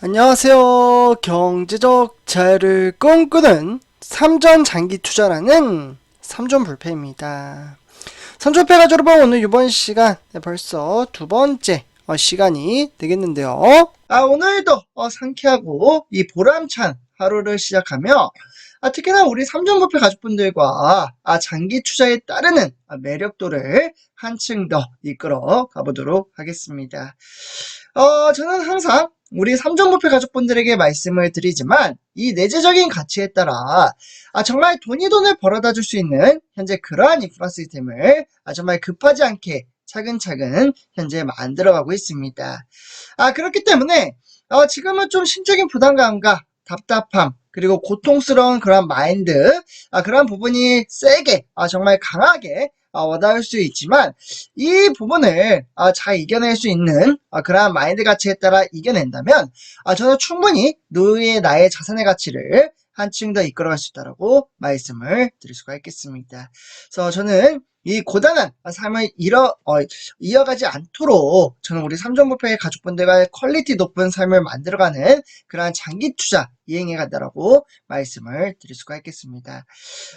안녕하세요. 경제적 자유를 꿈꾸는 삼전 장기 투자라는 삼전 불패입니다. 삼전 불패 가지고 여러분 오늘 이번 시간 네, 벌써 두 번째 어, 시간이 되겠는데요. 아 오늘도 어, 상쾌하고 이 보람찬 하루를 시작하며 아, 특히나 우리 삼전부패 가족분들과 아, 장기 투자에 따르는 아, 매력도를 한층 더 이끌어 가보도록 하겠습니다. 어, 저는 항상 우리 삼정부패 가족분들에게 말씀을 드리지만 이 내재적인 가치에 따라 아, 정말 돈이 돈을 벌어다 줄 수 있는 현재 그러한 인프라 시스템을 아, 정말 급하지 않게 차근차근 현재 만들어가고 있습니다. 아, 그렇기 때문에 어, 지금은 좀 심적인 부담감과 답답함 그리고 고통스러운 그런 마인드 아, 그런 부분이 세게 아, 정말 강하게 아, 와닿을 수 있지만 이 부분을 아, 잘 이겨낼 수 있는 아, 그러한 마인드 가치에 따라 이겨낸다면 아, 저는 충분히 노후의 나의 자산의 가치를 한층 더 이끌어갈 수 있다고 말씀을 드릴 수가 있겠습니다. 그래서 저는 이 고단한 삶을 이어, 어, 이어가지 않도록 저는 우리 삼종부패의 가족분들과 퀄리티 높은 삶을 만들어가는 그러한 장기 투자 이행해 간다라고 말씀을 드릴 수가 있겠습니다.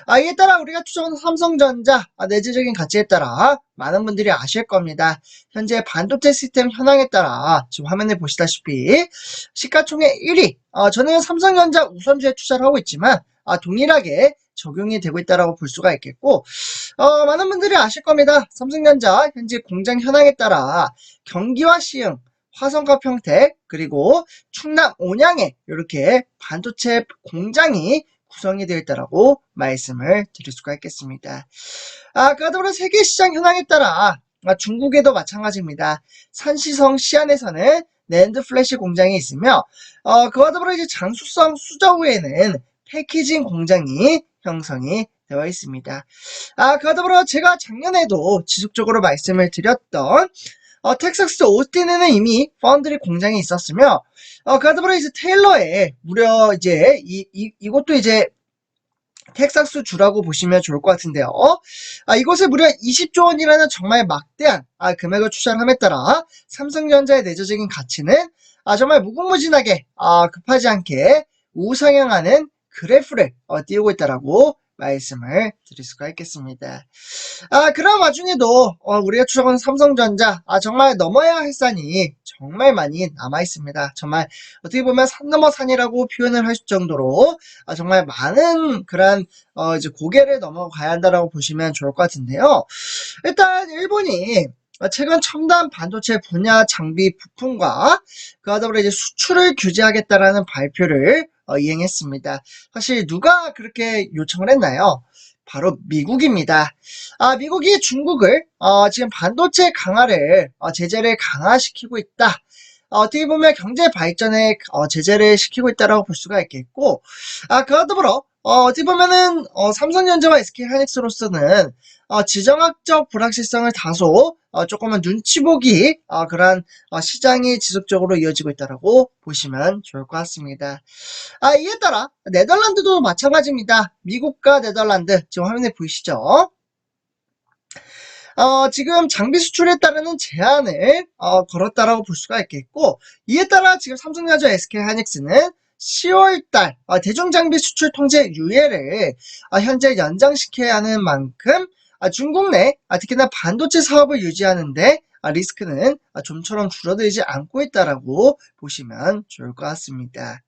아, 이에 따라 우리가 투자하는 삼성전자 아, 내재적인 가치에 따라 많은 분들이 아실 겁니다. 현재 반도체 시스템 현황에 따라 지금 화면에 보시다시피 시가총액 1위 어, 저는 삼성전자 우선주에 투자를 하고 있지만 아, 동일하게 적용이 되고 있다라고 볼 수가 있겠고 어, 많은 분들이 아실 겁니다. 삼성전자 현재 공장 현황에 따라 경기와 시흥 화성과 평택 그리고 충남 온양에 이렇게 반도체 공장이 구성이 되어 있다라고 말씀을 드릴 수가 있겠습니다. 아, 그러므로 세계 시장 현황에 따라 아, 중국에도 마찬가지입니다. 산시성 시안에서는 낸드 플래시 공장이 있으며 어, 그와 더불어 이제 장수성 수저우에는 패키징 공장이 형성이 되어 있습니다. 아, 그와 더불어 제가 작년에도 지속적으로 말씀을 드렸던 어, 텍사스 오스틴에는 이미 파운드리 공장이 있었으며, 어, 그와 더불어 이제 테일러에 무려 이제 이, 이, 이것도 이제 텍사스 주라고 보시면 좋을 것 같은데요. 아, 이곳에 무려 20조 원이라는 정말 막대한 아, 금액을 투자를 함에 따라 삼성전자의 내재적인 가치는 아, 정말 무궁무진하게 아, 급하지 않게 우상향하는 그래프를 어, 띄우고 있다라고 말씀을 드릴 수가 있겠습니다. 아, 그런 와중에도 어, 우리가 추적한 삼성전자 아, 정말 넘어야 할 산이 정말 많이 남아 있습니다. 정말 어떻게 보면 산 넘어 산이라고 표현을 할 정도로 아, 정말 많은 그런 어, 이제 고개를 넘어가야 한다라고 보시면 좋을 것 같은데요. 일단 일본이 어, 최근 첨단 반도체 분야 장비 부품과 그와 더불어 이제 수출을 규제하겠다라는 발표를 어, 이행했습니다. 사실 누가 그렇게 요청을 했나요? 바로 미국입니다. 아, 미국이 중국을 어, 지금 반도체 강화를 어, 제재를 강화시키고 있다. 어, 어떻게 보면 경제 발전에 어, 제재를 시키고 있다라고 볼 수가 있겠고, 아, 그와 더불어 어, 어떻게 보면은 어, 삼성전자와 SK하이닉스로서는 어, 지정학적 불확실성을 다소 어, 조금은 눈치 보기 어, 그런 어, 시장이 지속적으로 이어지고 있다라고 보시면 좋을 것 같습니다. 아, 이에 따라 네덜란드도 마찬가지입니다. 미국과 네덜란드 지금 화면에 보이시죠? 어, 지금 장비 수출에 따르는 제한을 어, 걸었다라고 볼 수가 있겠고 이에 따라 지금 삼성전자 SK하이닉스는 10월달 어, 대중장비 수출 통제 유예를 어, 현재 연장시켜야 하는 만큼 아, 중국 내 아, 특히나 반도체 사업을 유지하는데 아, 리스크는 아, 좀처럼 줄어들지 않고 있다라고 보시면 좋을 것 같습니다.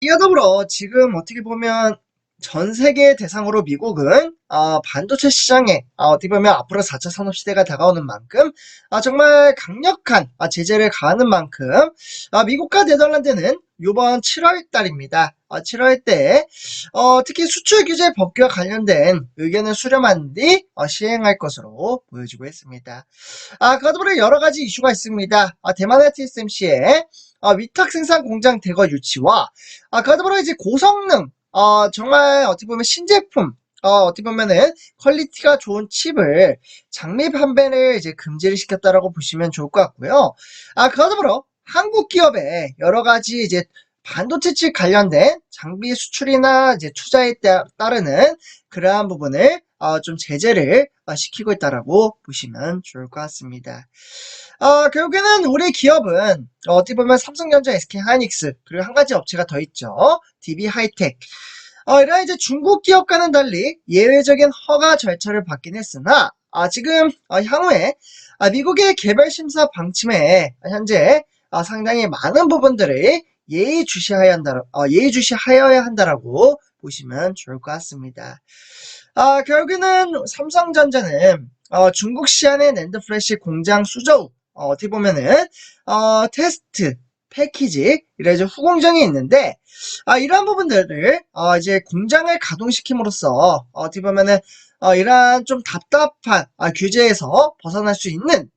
이와 더불어 지금 어떻게 보면 전 세계 대상으로 미국은 어, 반도체 시장에 어, 어떻게 보면 앞으로 4차 산업 시대가 다가오는 만큼 아, 정말 강력한 아, 제재를 가하는 만큼 아, 미국과 네덜란드는 이번 7월 달입니다. 7월 때 어, 특히 수출 규제 법규와 관련된 의견을 수렴한 뒤 어, 시행할 것으로 보여지고 있습니다. 아, 그와 더불어 여러 가지 이슈가 있습니다. 아, 대만의 TSMC의 아, 위탁 생산 공장 대거 유치와 아, 그와 더불어 이제 고성능 어, 정말 어떻게 보면 신제품 어, 어떻게 보면은 퀄리티가 좋은 칩을 장미 판매를 이제 금지를 시켰다라고 보시면 좋을 것 같고요. 아, 그와 더불어 한국 기업의 여러 가지 이제 반도체 칩 관련된 장비 수출이나 이제 투자에 따- 따르는 그러한 부분을 어, 좀 제재를 어, 시키고 있다라고 보시면 좋을 것 같습니다. 어, 결국에는 우리 기업은 어, 어떻게 보면 삼성전자, SK 하이닉스 그리고 한 가지 업체가 더 있죠. DB 하이텍. 어, 이런 이제 중국 기업과는 달리 예외적인 허가 절차를 받긴 했으나 아, 지금 어, 향후에 아, 미국의 개발 심사 방침에 현재 아, 상당히 많은 부분들을 예의주시하여야 한다, 어, 예의주시하여야 한다라고 보시면 좋을 것 같습니다. 아, 결국에는 삼성전자는 어, 중국 시안의 플래시 공장 수저 후 어, 어떻게 보면은 어, 테스트 패키지 이제 후공정이 있는데 아, 이러한 부분들을 어, 이제 공장을 가동시킴으로써 어, 어떻게 보면은 어, 이러한 좀 답답한 아, 규제에서 벗어날 수 있는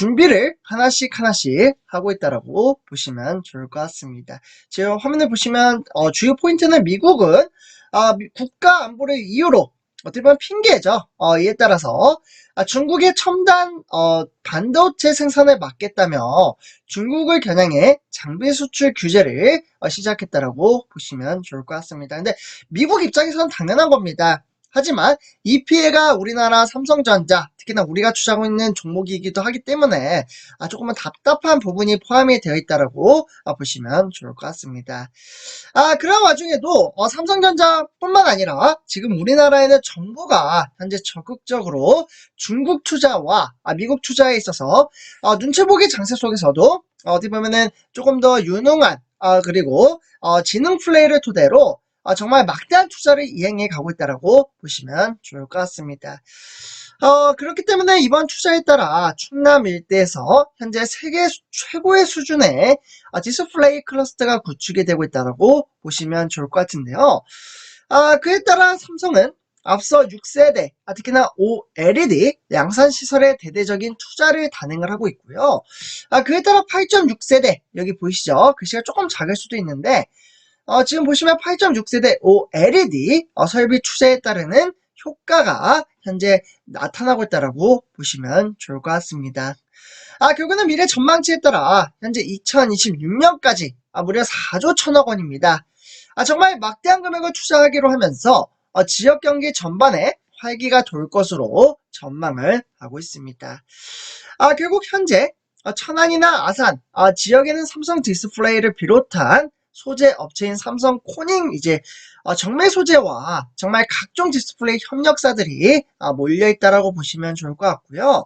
준비를 하나씩 하나씩 하고 있다라고 보시면 좋을 것 같습니다. 지금 화면을 보시면 어, 주요 포인트는 미국은 아, 미- 국가 안보를 이유로 어떻게 보면 핑계죠. 어, 이에 따라서 아, 중국의 첨단 어, 반도체 생산을 막겠다며 중국을 겨냥해 장비 수출 규제를 어, 시작했다라고 보시면 좋을 것 같습니다. 근데 미국 입장에서는 당연한 겁니다. 하지만 이 피해가 우리나라 삼성전자, 특히나 우리가 투자하고 있는 종목이기도 하기 때문에 아, 조금은 답답한 부분이 포함이 되어 있다라고 아, 보시면 좋을 것 같습니다. 아, 그런 와중에도 어, 삼성전자뿐만 아니라 지금 우리나라에는 정부가 현재 적극적으로 중국 투자와 아, 미국 투자에 있어서 어, 눈치 보기 장세 속에서도 어, 어디 보면은 조금 더 유능한 아, 그리고 어, 지능 플레이를 토대로 어, 정말 막대한 투자를 이행해 가고 있다라고 보시면 좋을 것 같습니다. 어, 그렇기 때문에 이번 투자에 따라 충남 일대에서 현재 세계 수- 최고의 수준의 아, 디스플레이 클러스터가 구축이 되고 있다고 보시면 좋을 것 같은데요. 아, 그에 따라 삼성은 앞서 6세대, 아, 특히나 OLED 양산 시설에 대대적인 투자를 단행을 하고 있고요. 아, 그에 따라 8.6세대, 여기 보이시죠? 글씨가 조금 작을 수도 있는데, 어, 지금 보시면 8.6세대 OLED 어, 설비 투자에 따르는 효과가 현재 나타나고 있다고 보시면 좋을 것 같습니다. 아, 결국은 미래 전망치에 따라 현재 2026년까지 아, 무려 4조 천억 원입니다. 아, 정말 막대한 금액을 투자하기로 하면서 어, 지역 경기 전반에 활기가 돌 것으로 전망을 하고 있습니다. 아, 결국 현재 어, 천안이나 아산 아, 지역에는 삼성 디스플레이를 비롯한 소재 업체인 삼성 코닝 이제 어, 정밀 소재와 정말 각종 디스플레이 협력사들이 아, 몰려 있다라고 보시면 좋을 것 같고요.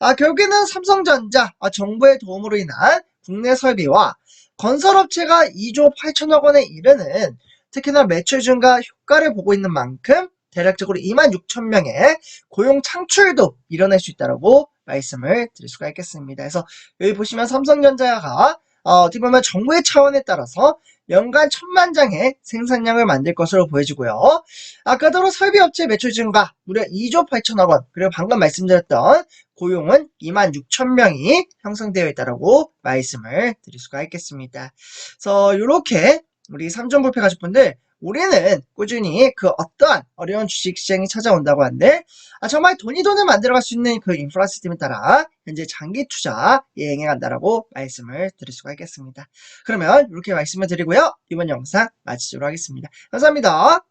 아, 결국에는 삼성전자 아, 정부의 도움으로 인한 국내 설비와 건설업체가 2조 8천억 원에 이르는 특히나 매출 증가 효과를 보고 있는 만큼 대략적으로 2만 6천 명의 고용 창출도 이뤄낼 수 있다고 말씀을 드릴 수가 있겠습니다. 그래서 여기 보시면 삼성전자가 어, 어떻게 보면 정부의 차원에 따라서 연간 천만 장의 생산량을 만들 것으로 보여지고요. 아까도 설비업체 매출 증가 무려 2조 8천억 원 그리고 방금 말씀드렸던 고용은 2만 6천 명이 형성되어 있다고 말씀을 드릴 수가 있겠습니다. 그래서 이렇게 우리 삼종불패 가족분들 우리는 꾸준히 그 어떠한 어려운 주식 시장이 찾아온다고 한들 아, 정말 돈이 돈을 만들어갈 수 있는 그 인프라 시스템에 따라 현재 장기 투자 이행해 간다라고 말씀을 드릴 수가 있겠습니다. 그러면 이렇게 말씀을 드리고요. 이번 영상 마치도록 하겠습니다. 감사합니다.